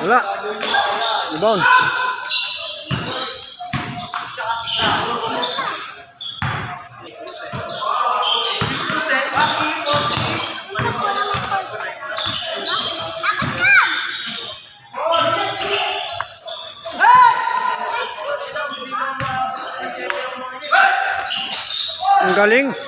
Wala. Rebound. Ang galing.